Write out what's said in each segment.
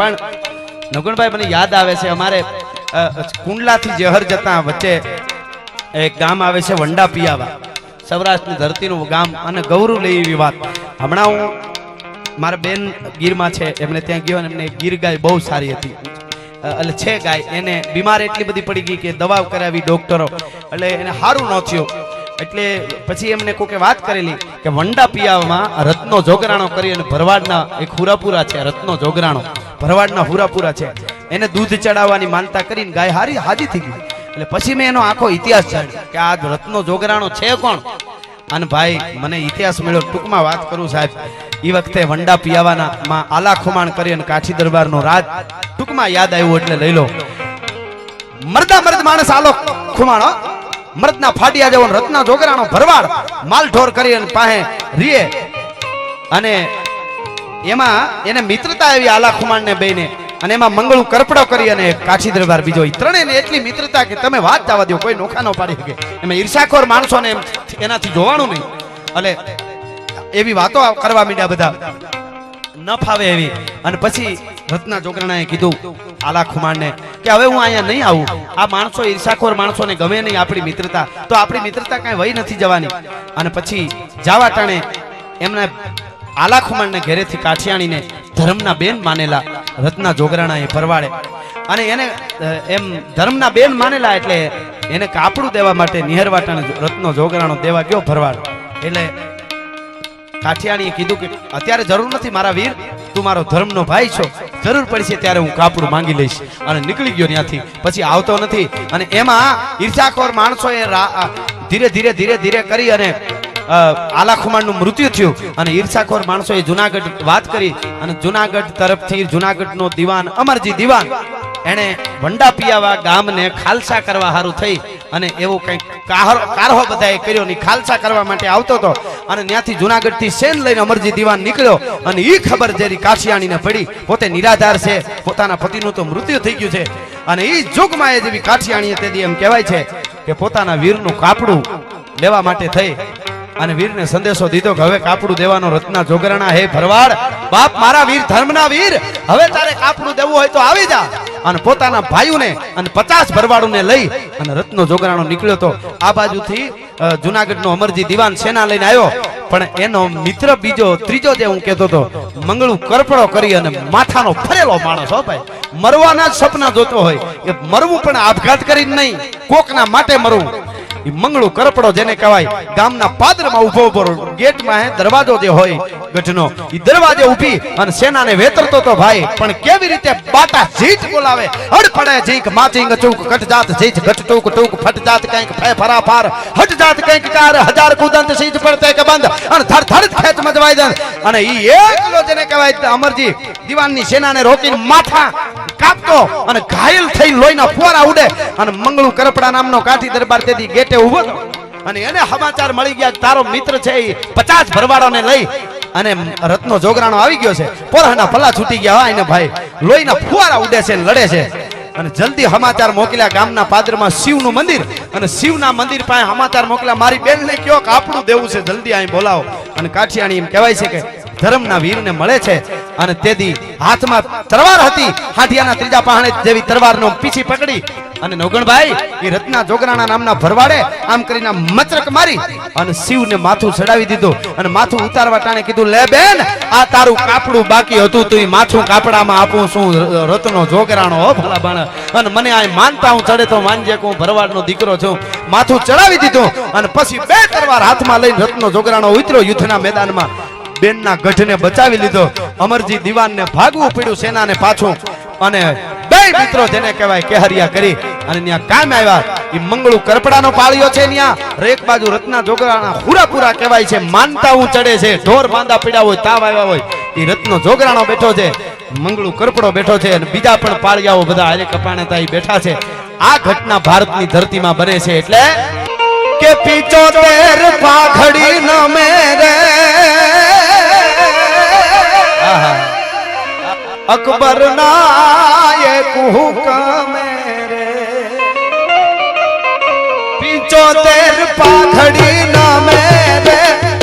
પણ નગુણભાઈ, મને યાદ આવે છે, અમારે કુંડલાથી જહર જતા વચ્ચે એક ગામ આવે છે, વંડા પિયાવા. સૌરાષ્ટ્રની ધરતીનું ગામ અને ગૌરવ લે એવી વાત. હમણાં હું મારા બેન ગીરમાં છે એમને ત્યાં ગયો અને એમને ગીર ગાય બહુ સારી હતી. એટલે છે ગાય, એને બીમાર એટલી બધી પડી ગઈ કે દવા કરાવી ડોક્ટરો, એટલે એને સારું ન થયું. એટલે પછી એમને કોકે વાત કરેલી કે વંડા પિયામાં રત્નો જોગરાણો કરી અને ભરવાડના એક હુરાપુરા છે, રત્નો જોગરાણો. ભરવાડના હુરાપુરા છે. એને દૂધ ચડાવવાની માનતા કરીને ગાય હારી હાજી થઈ ગઈ. એટલે પછી મેં એનો આખો ઇતિહાસ જાણ્યો કે આ રત્નો જોગરાણો છે કોણ? અને ભાઈ, મને ઇતિહાસ મળ્યો ટૂંકમાં વાત કરું સાહેબ. એ વખતે વંડા પિયાવાના માં આલા ખુમાણ કરી અને કાઠી દરબારનો રાજ ટૂંકમાં યાદ આવ્યું એટલે લઈ લો. મરદા મર્દ માણસ આલો ખુમાણો. મર્દના ફાટિયા જેવો રત્ના જોગરાણો ભરવાડ માલ ઢોર કરી અને પાસે રીએ અને એમાં એને મિત્રતા આવી આલા ખુમાણ ને બેને. અને એમાં મંગળું કરપડો કરી અને કાઠી દરબાર બીજો ઈ એટલી મિત્રતા કે તમે વાત જવા દો કોઈ નોખા ન પાડી શકે. એમાં ઈર્ષાખોર માણસોને એનાથી જોવાનું નહીં. એટલે એવી વાતો કરવા માંડ્યા બધા. ન ફાવે એવી. અને પછી રત્ના જોગરાણાએ કીધું આલા ખુમાણને કે હવે હું અહીંયા નહીં આવું. આ માણસો ઈર્ષાખોર માણસોને ગમે નહીં આપણી મિત્રતા. તો આપણી મિત્રતા કાંઈ વહી નથી જવાની. અને પછી જાવા ટાણે એમના આલા ઘેરેથી કાઠિયાણીને ધર્મના બેન માનેલા રત્ના જોગરાણાએ પરવાડે અને એને એમ ધર્મના બેન માનેલા એટલે એને કાપડું દેવા માટે નિહરવાટાને રત્નો જોગરાણો દેવા ગયો ભરવાડ. એટલે કાઠિયાણીએ કીધું કે, અત્યારે જરૂર નથી મારા વીર, તું મારો ધર્મનો ભાઈ છો. જરૂર પડશે ત્યારે હું કાપડું માંગી લઈશ. અને નીકળી ગયો ત્યાંથી. પછી આવતો નથી. અને એમાં ઈર્ષાખોર માણસોએ ધીરે ધીરે ધીરે ધીરે કરી અને અ, આલાખુમાણનું મૃત્યુ થયું અને ઈર્ષાખોર માણસોએ જુનાગઢ વાત કરી અને જુનાગઢ તરફથી જુનાગઢનો દિવાન અમરજી દિવાન. એણે વંડા પિયાવા ગામને ખાલસા કરવા હારું થઈ અને એવું કંઈક કારહો બધાએ કર્યો ની ખાલસા કરવા માટે આવતો હતો. અને ત્યાંથી જુનાગઢથી સેન લઈને અમરજી દિવાન નીકળ્યો અને એ ખબર જેરી કાશિયાણીને પડી પોતે નિરાધાર છે પોતાના પતિનું તો મૃત્યુ થઈ ગયું છે. અને એ જુગમાં એ જેવી કાઠિયાણીએ તેથી એમ કહેવાય છે કે પોતાના વીરનું કાપડું લેવા માટે થઈ અને વીરને સંદેશો દીધો કે હવે કાપડું દેવાનો રત્ના જોગરાણા, હે ભરવાડ, બાપ મારા વીર ધર્મના વીર, હવે તારે કાપડું દેવું હોય તો આવી જા. અને પોતાના ભાઈઓને અને પચાસ ભરવાડોને લઈ અને રત્નો જોગરાણો નીકળ્યો તો આ બાજુથી જુનાગઢનો અમરજી દિવાન સેના લઈને આવ્યો. પણ એનો મિત્ર બીજો, ત્રીજો જે હું કહેતો હતો, મંગળું કરપડો કરી અને માથાનો ફરેલો માણસ હો ભાઈ. મરવાના જ સપના જોતો હોય. એ મરવું પણ આપઘાત કરીને નહીં, કોકના માટે મરવું? ઈ મંગળું કરપડો જેને કહેવાય, ગામના પાદરમાં ઊભો ઊભો ગેટમાં દરવાજો જે હોય ગઢનો એ દરવાજે ઊભી અને સેનાને વેતરતો તો ભાઈ, પણ કેવી રીતે બાટા જીત બોલાવે? હડ જીક માચિંગ, ચૂક કટ જાત ઘટ ટૂક ટૂક ફટ જાત કંઈક, ફે, ફરા, ફાર હટ જાત કંઈક કાર હજાર કુદંત સીજ પડતે કે બંધ, અને ધર ધર ખેચ મજવાઈ દન અને ઈ એકલો જેને કહેવાય, અમરજી, દીવાનની સેનાને રોકીને માથા કાપતો અને ઘાયલ થઈ લોહીના ફુવારા ઉડે અને મંગળુ કરપડા નામનો કાઠી દરબાર તેથી ગેટે ઊભો અને એને સમાચાર મળી ગયા તારો મિત્ર છે એ પચાસ ભરવાડોને લઈ અને રત્નો જોગરાણો આવી ગયો છે. પોરાના ભલા છૂટી ગયા હોય ને ભાઈ, લોહીના ફુવારા ઉડે છે લડે છે. અને જલ્દી સમાચાર મોકલ્યા ગામના પાદરમાં શિવનું મંદિર. અને શિવના મંદિર પાસે સમાચાર મોકલ્યા, મારી બેનને કયો કે આપણું દેવું છે, જલ્દી અહીં બોલાવો. અને કાઠિયાણી એમ કહેવાય છે કે ધર્મના વીરને મળે છે. અને તેથી હાથમાં તલવાર હતી. હાઠિયાના ત્રીજા પહાણે જેવી તરવારનો પીછી પકડી. અને નવગણભાઈ એ રત્ના જોગરાણા નામના ભરવાડે આમ કરીને મચરક મારી અને શિવને માથું ચડાવી દીધું. અને માથું ઉતારવા ટાણે કીધું, લે બેન, આ તારું કાપડું બાકી હતું. તું માથું કાપડામાં આપું શું રત્નો જોગરાણો, હો ભલા બાણ અને મને આ માનતા હું ચડે તો માનજે કે હું ભરવાડનો દીકરો છું. માથું ચડાવી દીધું. અને પછી બે તલવાર હાથમાં લઈને રત્નો જોગરાણો ઉતર્યો યુદ્ધના મેદાનમાં. બેનના ગઢને બચાવી લીધો. અમરજી દિવાનને ભાગવું પડ્યું સેનાને પાછું. અને બે મિત્રો જેને કહેવાય કેહરિયા કરી અને ત્યાં કામ આવ્યા. એ મંગળુ કરપડાનો પાળ્યો છે ત્યાં. રેક બાજુ રત્ના જોગરાણા હુરાપુરા કહેવાય છે, માનતા હું ચડે છે. ઢોર બાંધા પીડા હોય, તાવ આવ્યા હોય. એ રત્નો જોગરાણો બેઠો છે, મંગળુ કરપડો બેઠો છે અને બીજા પણ પાળિયાઓ બધા આજે કપાણે તા બેઠા છે. આ ઘટના ભારતની ધરતીમાં બને છે એટલે કે પિચોતેર પાઘડી ન મેરે અકબર ના એક હુકમે રે. પિંચોતેર પાઘડી ના મેરે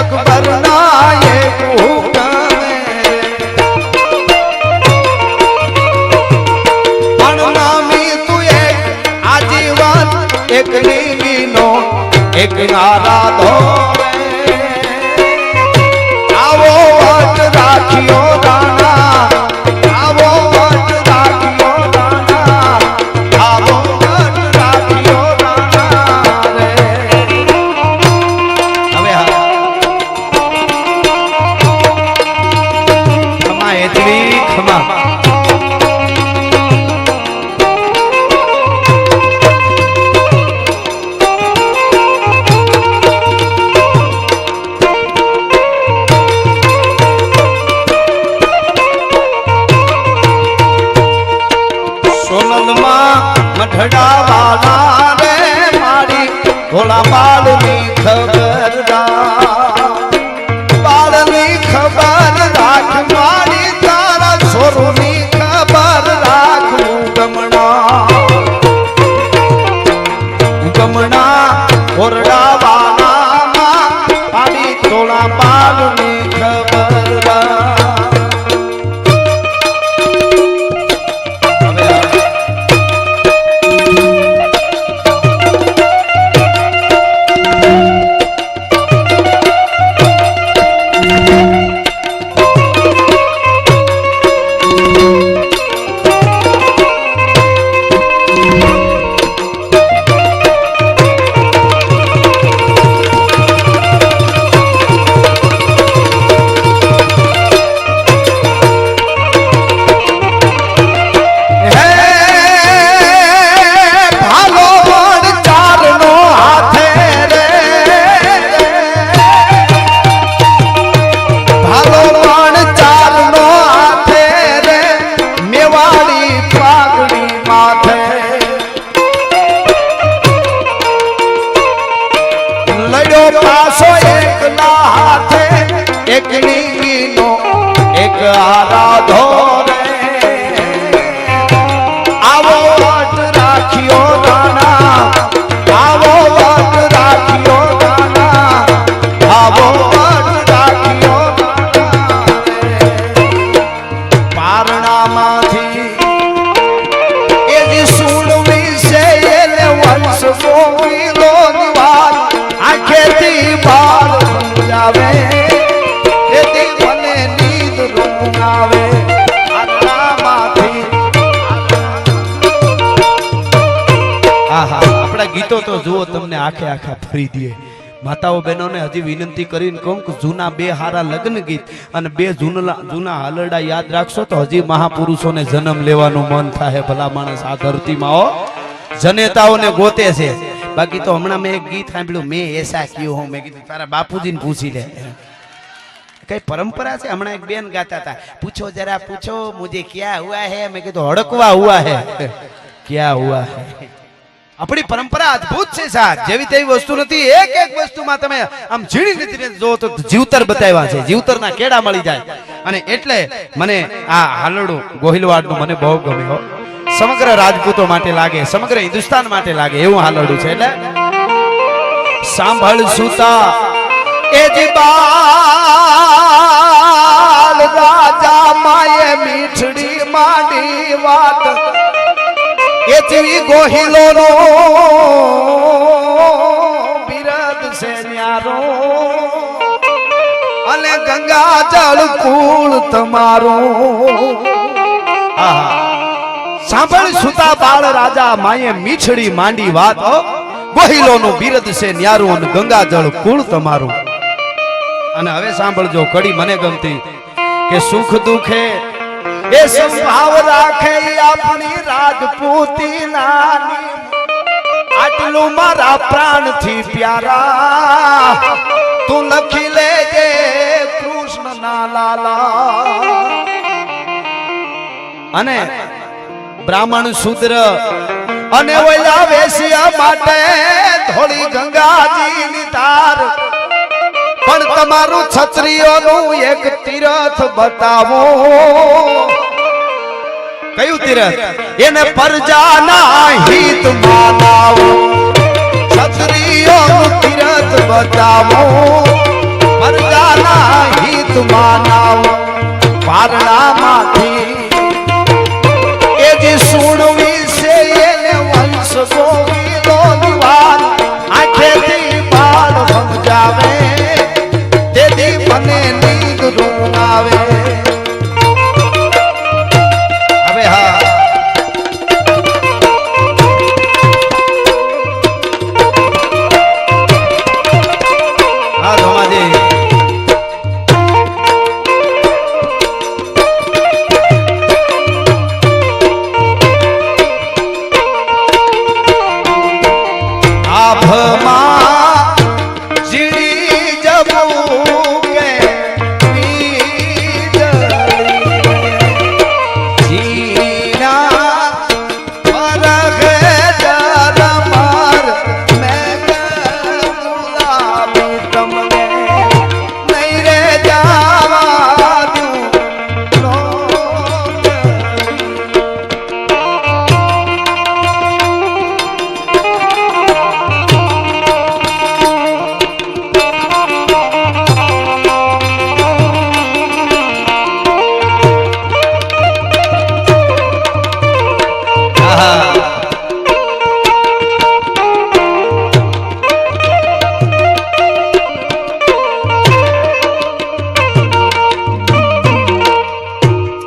અકબર ના એક હુકમે પણ નામી આજીવન, એક નીલીનો, એક બાળની ખબર બાળની ખબર રાખ મારી તારા છોરુની ખબર રાખ ગમણા ઓરડા એક આરાધો રે આવો વટ રાખ્યો દાણા આવો વટ રાખ્યો દાણા આવો વટ પારણામાંથી ગીતો તો જુઓ તમને આખે આખા ફરી દે માતાઓ બહેનોને હજી વિનંતી કરીને કહું કે જૂના બે હારા લગ્ન ગીત અને બે જૂના જૂના હાલરડા યાદ રાખશો તો હજી મહાપુરુષોને જન્મ લેવાનું મન થાય ભલા માણસ આ ધરતીમાં ઓ જનેતાઓને ગોતે છે. બાકી તો હમણાં મેં એક ગીત સાંભળ્યું, મેં એસા કયું હું. મેં કીધું, તારા બાપુજીને પૂછી લે. કઈ પરંપરા છે? હમણાં એક બેન ગાતા હતા. પૂછો જરા, પૂછો, મુજે ક્યાં હુઆ હે? મેં કીધું, હડકવા હુઆ હે. ક્યાં હુઆ હે? આપણી પરંપરા અદ્ભુત છે સાહેબ. જેવી તેવી વસ્તુ નથી, એક એક વસ્તુમાં તમે આમ ઝીણી રીતે જો તો જીવતર બતાવ્યા છે, જીવતરના કેડા મળી જાય. અને એટલે મને આ હાલડું ગોહિલવાડનું મને બહુ ગમે હો. સમગ્ર રાજપૂતો માટે લાગે, સમગ્ર હિન્દુસ્તાન માટે લાગે એવું હાલડું છે. એટલે સાંભળ સુતા, એ જ બાલ રાજા માએ મીઠડી માંડી વાત એથી ગોહિલો નો બિરાદ છે ન્યારો. અને ગંગા જળ કુળ તમારો. સાંભળ સુતા બાળ રાજા માએ મીઠડી માંડી વાત ગોહિલો ગોહિલોનું બિરદ છે ન્યારું અને ગંગા જળ કુળ તમારું. અને હવે સાંભળજો, કડી મને ગમતી કે સુખ દુખે એ સંભાવ રાખે આપણી રાજપૂતી નાની. આટલું મારા પ્રાણથી પ્યારા. તું લખી લેજે કૃષ્ણ ના લાલા. અને બ્રાહ્મણ શુદ્ર અને ઓલા વેશ્યા માટે થોડી ગંગાજી ની તાર પણ તમારું છત્રીઓનું એક તીરથ બતાવો. કયું તીરથ? એને પરજાના હિત માનાવો. છત્રીઓનું તીરથ બતાવો. પરજાના હિત માનાવો. પારણામાંથી